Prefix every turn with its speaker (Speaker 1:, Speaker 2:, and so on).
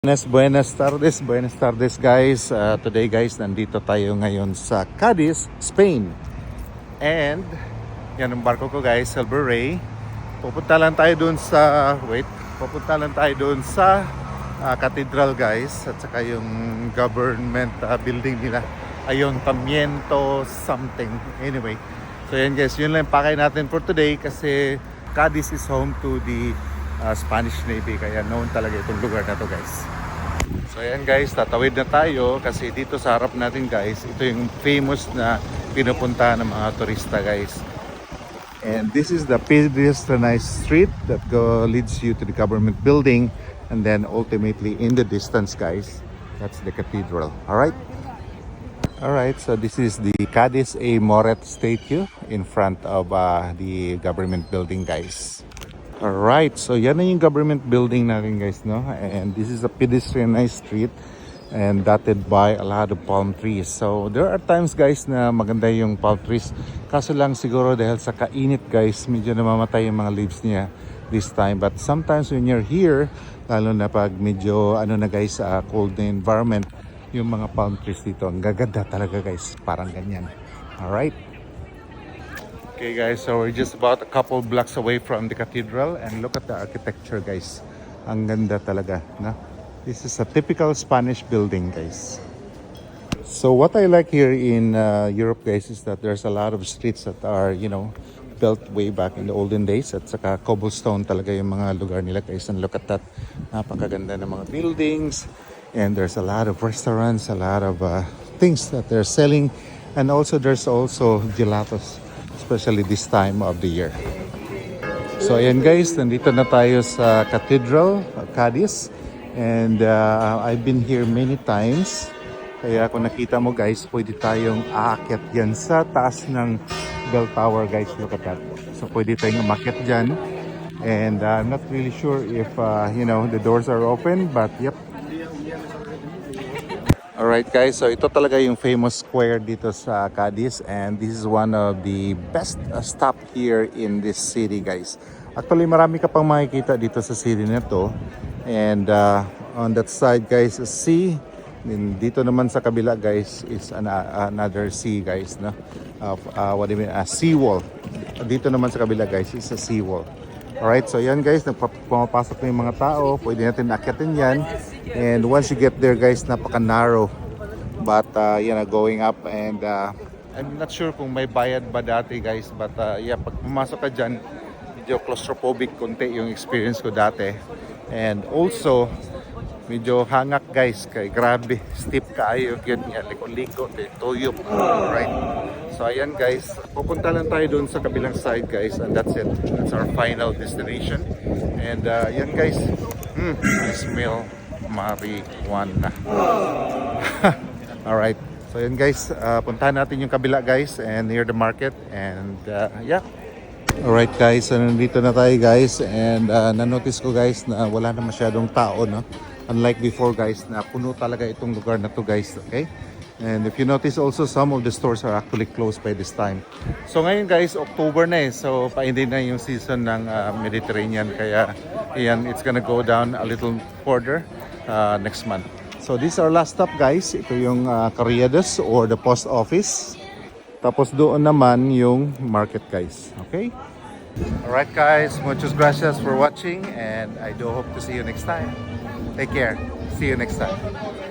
Speaker 1: Buenas, buenas tardes, buenas tardes guys. Uh, today guys, nandito tayo ngayon sa Cadiz, Spain. And, yan ang barko ko guys, Silver Ray. Pupunta lang tayo dun sa, wait, pupunta lang tayo dun sa uh, cathedral guys. At saka yung government uh, building nila. Ayun, Pamiento something. Anyway, so yan guys, yun lang pakay natin for today kasi Cadiz is home to the uh, Spanish Navy kaya known talaga itong lugar na to guys. So ayan guys, tatawid na tayo kasi dito sa harap natin guys, ito yung famous na pinupunta ng mga turista guys. And this is the pedestrianized street that go leads you to the government building and then ultimately in the distance guys, that's the cathedral. All right? All right, so this is the Cadiz A. Moret statue in front of uh, the government building guys. Alright, so yan na yung government building natin guys, no? And this is a pedestrianized street and dotted by a lot of palm trees. So there are times guys na maganda yung palm trees. Kaso lang siguro dahil sa kainit guys, medyo namamatay yung mga leaves niya this time. But sometimes when you're here, lalo na pag medyo ano na guys, uh, cold na environment, yung mga palm trees dito, ang gaganda talaga guys, parang ganyan. Alright. Okay guys, so we're just about a couple blocks away from the cathedral and look at the architecture guys. Ang ganda talaga, no? This is a typical Spanish building guys. So what I like here in uh, Europe guys is that there's a lot of streets that are, you know, built way back in the olden days at saka cobblestone talaga yung mga lugar nila guys and look at that napakaganda ng mga buildings and there's a lot of restaurants a lot of uh, things that they're selling and also there's also gelatos especially this time of the year. So ayan guys, nandito na tayo sa Cathedral, Cadiz. And uh, I've been here many times. Kaya kung nakita mo guys, pwede tayong aakyat yan sa taas ng bell tower guys. Look at that. So pwede tayong umakyat dyan. And uh, I'm not really sure if, uh, you know, the doors are open. But yep, Alright guys, so ito talaga yung famous square dito sa Cadiz and this is one of the best uh, stop here in this city guys. Actually marami ka pang makikita dito sa city na to and uh, on that side guys is sea and dito naman sa kabila guys is an, uh, another sea guys no? Of, uh, what do you mean? A sea wall. Dito naman sa kabila guys is a sea wall. Alright, so yan guys, nagpa- pumapasok na yung mga tao. Pwede natin akyatin yan. And once you get there guys, napaka-narrow. But uh, yan, uh, going up and uh, I'm not sure kung may bayad ba dati guys. But uh, yeah, pag pumasok ka dyan, medyo claustrophobic konti yung experience ko dati. And also, medyo hangak guys. Kay grabe steep kaayo yun yan liko-liko tuyok right so ayan guys. Pupunta lang tayo doon sa kabilang side guys and that's it. That's our final destination. And uh, yan guys. Hmm, I smell marijuana. Alright. So yun guys. Uh, puntahan natin yung kabila guys and near the market. And uh, yeah. Alright guys, so nandito na tayo guys. And uh, na-notice ko guys na wala na masyadong tao no. Unlike before guys na puno talaga itong lugar na to guys, okay? And if you notice also some of the stores are actually closed by this time. So ngayon guys, October na eh. So paindi na yung season ng uh, Mediterranean kaya yan, it's gonna go down a little further uh, next month. So this is our last stop guys. Ito yung uh, Carriedos or the post office. Tapos doon naman yung market guys. Okay? Alright guys, muchas gracias for watching and I do hope to see you next time. Take care. See you next time.